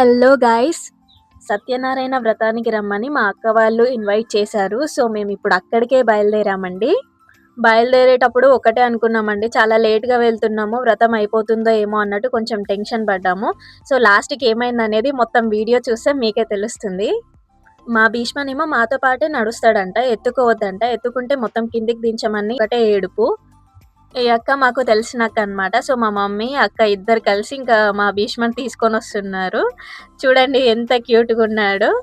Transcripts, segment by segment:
Hello guys. Satyanarayana వ్రతానికి రమ్మని మా అక్క వాళ్ళు ఇన్వైట్ చేశారు. సో మేము ఇప్పుడు అక్కడికే బయలుదేరామండి. బయలుదేరేటప్పుడు ఒకటే అనుకున్నామండి. చాలా లేట్గా వెళ్తున్నాము. వ్రతం అయిపోతుందో ఏమో అన్నట్టు కొంచెం టెన్షన్ పడ్డాము. సో లాస్ట్కి ఏమైంది అనేది మొత్తం వీడియో చూస్తే మీకే తెలుస్తుంది. మా భీష్మనేమో మాతో పాటే నడుస్తాడంట ఎత్తుకోవద్దంట. ఎత్తుకుంటే మొత్తం కిందికి దించమని ఒకటే ఏడుపు. ఈ అక్క మాకు తెలిసిన అక్క అనమాట సో మా మమ్మీ అక్క ఇద్దరు కలిసి ఇంకా మా భీష్మని తీసుకొని వస్తున్నారు. చూడండి ఎంత క్యూట్గా ఉన్నాడు.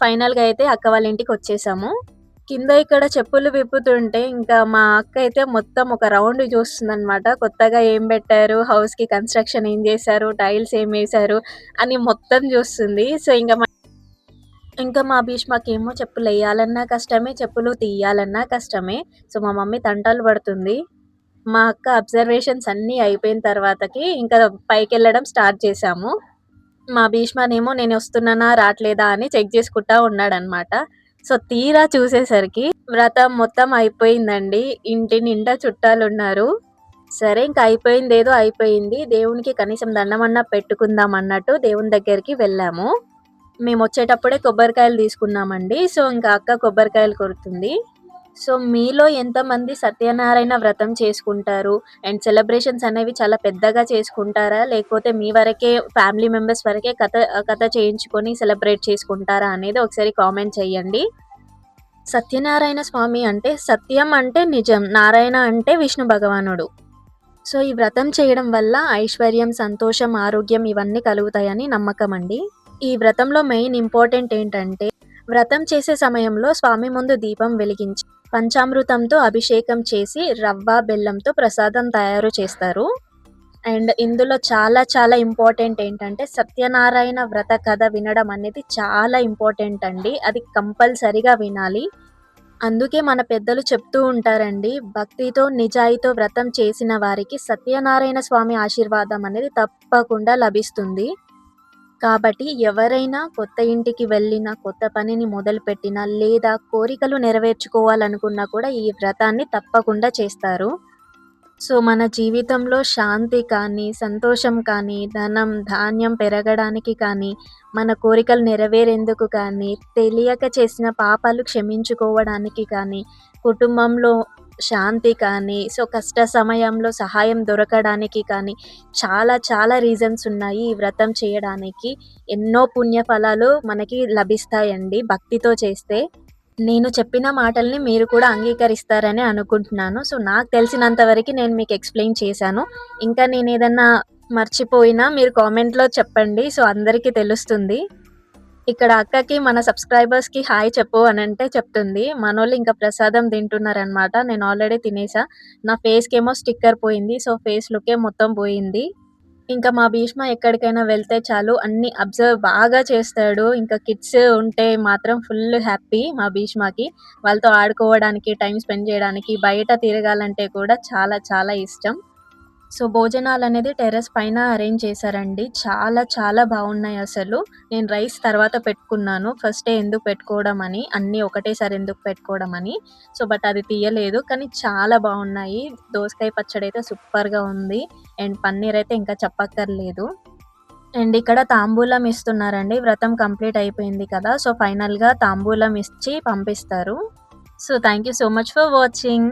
ఫైనల్గా అయితే అక్క వాళ్ళ ఇంటికి వచ్చేసాము. కింద ఇక్కడ చెప్పులు విప్పుతుంటే ఇంకా మా అక్క అయితే మొత్తం ఒక రౌండ్ చూస్తుందనమాట కొత్తగా ఏం పెట్టారు? హౌస్కి కన్స్ట్రక్షన్ ఏం చేశారు? టైల్స్ ఏం వేశారు? అని మొత్తం చూస్తుంది. సో ఇంకా మా- ఇంకా మా భీష్మకేమో చెప్పులు వేయాలన్నా కష్టమే చెప్పులు తీయాలన్నా కష్టమే. సో మా మమ్మీ తంటాలు పడుతుంది. మా అక్క అబ్జర్వేషన్స్ అన్నీ అయిపోయిన తర్వాతకి ఇంకా పైకి వెళ్ళడం స్టార్ట్ చేశాము. మా భీష్మనేమో నేను వస్తున్నానా? రావట్లేదా? అని చెక్ చేసుకుంటా ఉన్నాడనమాట సో తీరా చూసేసరికి వ్రతం మొత్తం అయిపోయిందండి. ఇంటి నిండా చుట్టాలు ఉన్నారు. సరే ఇంకా అయిపోయింది ఏదో అయిపోయింది. దేవునికి కనీసం దండమన్నా పెట్టుకుందాం అన్నట్టు దేవుని దగ్గరికి వెళ్ళాము. మేము వచ్చేటప్పుడే కొబ్బరికాయలు తీసుకున్నామండి. సో ఇంకా అక్క కొబ్బరికాయలు కొడుతుంది. సో మీలో ఎంతమంది సత్యనారాయణ వ్రతం చేసుకుంటారు? అండ్ సెలబ్రేషన్స్ అనేవి చాలా పెద్దగా చేసుకుంటారా? లేకపోతే మీ వరకే ఫ్యామిలీ మెంబర్స్ వరకే కథ కథ చేయించుకొని సెలబ్రేట్ చేసుకుంటారా అనేది ఒకసారి కామెంట్ చేయండి. సత్యనారాయణ స్వామి అంటే సత్యం అంటే నిజం నారాయణ అంటే విష్ణు భగవానుడు. సో ఈ వ్రతం చేయడం వల్ల ఐశ్వర్యం సంతోషం ఆరోగ్యం ఇవన్నీ కలుగుతాయని నమ్మకం అండి. ఈ వ్రతంలో మెయిన్ ఇంపార్టెంట్ ఏంటంటే వ్రతం చేసే సమయంలో స్వామి ముందు దీపం వెలిగించి పంచామృతంతో అభిషేకం చేసి రవ్వ బెల్లంతో ప్రసాదం తయారు చేస్తారు. అండ్ ఇందులో చాలా చాలా ఇంపార్టెంట్ ఏంటంటే సత్యనారాయణ వ్రత కథ వినడం అనేది చాలా ఇంపార్టెంట్ అండి. అది కంపల్సరిగా వినాలి. అందుకే మన పెద్దలు చెప్తూ ఉంటారండి భక్తితో నిజాయితో వ్రతం చేసిన వారికి సత్యనారాయణ స్వామి ఆశీర్వాదం అనేది తప్పకుండా లభిస్తుంది. కాబట్టి ఎవరైనా కొత్త ఇంటికి వెళ్ళినా కొత్త పనిని మొదలుపెట్టినా లేదా కోరికలు నెరవేర్చుకోవాలనుకున్నా కూడా ఈ వ్రతాన్ని తప్పకుండా చేస్తారు. సో మన జీవితంలో శాంతి కానీ సంతోషం కానీ ధనం ధాన్యం పెరగడానికి కానీ మన కోరికలు నెరవేరేందుకు కానీ తెలియక చేసిన పాపాలు క్షమించుకోవడానికి కానీ కుటుంబంలో శాంతి కానీ సో కష్ట సమయంలో సహాయం దొరకడానికి కానీ చాలా చాలా రీజన్స్ ఉన్నాయి ఈ వ్రతం చేయడానికి. ఎన్నో పుణ్య ఫలాలు మనకి లభిస్తాయండి భక్తితో చేస్తే. నేను చెప్పిన మాటల్ని మీరు కూడా అంగీకరిస్తారని అనుకుంటున్నాను. సో నాకు తెలిసినంత వరకు నేను మీకు ఎక్స్ప్లెయిన్ చేశాను. ఇంకా నేను ఏదన్నా మర్చిపోయినా మీరు కామెంట్లో చెప్పండి. సో అందరికీ తెలుస్తుంది. ఇక్కడ అక్కకి మన సబ్స్క్రైబర్స్కి హాయ్ చెప్పు అని అంటే చెప్తుంది. మనోళ్ళు ఇంకా ప్రసాదం తింటున్నారనమాట నేను ఆల్రెడీ తినేసా. నా ఫేస్ కేమో స్టిక్కర్ పోయింది. సో ఫేస్ లుకే మొత్తం పోయింది. ఇంకా మా భీష్మ ఎక్కడికైనా వెళ్తే చాలు. అన్ని అబ్జర్వ్ బాగా చేస్తాడు. ఇంకా కిడ్స్ ఉంటే మాత్రం ఫుల్ హ్యాపీ మా భీష్మకి. వాళ్ళతో ఆడుకోవడానికి టైం స్పెండ్ చేయడానికి బయట తిరగాలంటే కూడా చాలా చాలా ఇష్టం. సో భోజనాలు అనేది టెర్రస్ పైన అరేంజ్ చేశారండి. చాలా చాలా బాగున్నాయి అసలు. నేను రైస్ తర్వాత పెట్టుకున్నాను. ఫస్టే ఎందుకు పెట్టుకోవడం అని అన్నీ ఒకటేసారి ఎందుకు పెట్టుకోవడం అని. సో బట్ అది తీయలేదు. కానీ చాలా బాగున్నాయి. దోసకాయ పచ్చడి అయితే సూపర్గా ఉంది. అండ్ పన్నీర్ అయితే ఇంకా చెప్పక్కర్లేదు. అండ్ ఇక్కడ తాంబూలం ఇస్తున్నారండి. వ్రతం కంప్లీట్ అయిపోయింది కదా. సో ఫైనల్గా తాంబూలం ఇచ్చి పంపిస్తారు. So thank you so much for watching.